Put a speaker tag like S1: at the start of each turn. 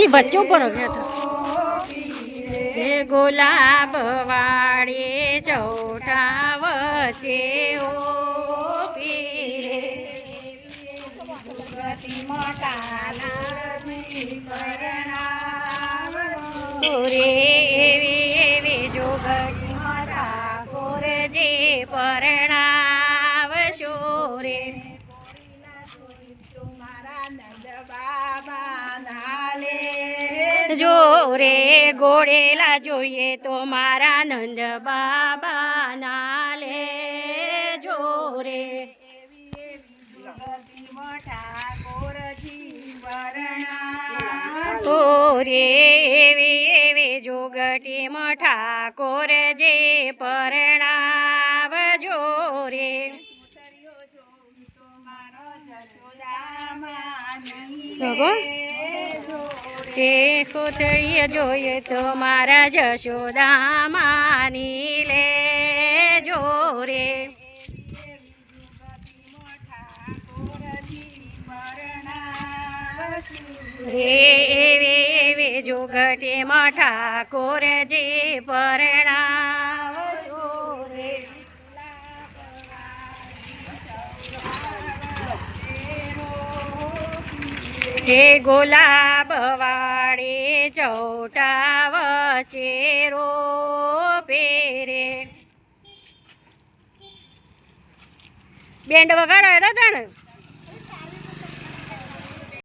S1: અલી બચ્ચો પર ગયા હતા હે ગુલાબ વાળે ચોટા ઓ પીરે. રે એવી જો રે ગોળેલા જોઈએ તો મારા નંદ બાબા ના લે. જો રે. ઓ રે, એવી એવી જોગટી મઠા કોર જે પરણાવજો રે. ગગો તે કોથળીએ જોઈએ તો મારા જશોદા માની લે જો રે રે એવે એવે જો ઘટે મઠા કોર જે હે ગુલાબ વાળે ચૌટા વચ્ચે રો પેરે બેન્ડ વગાડો એડા તણ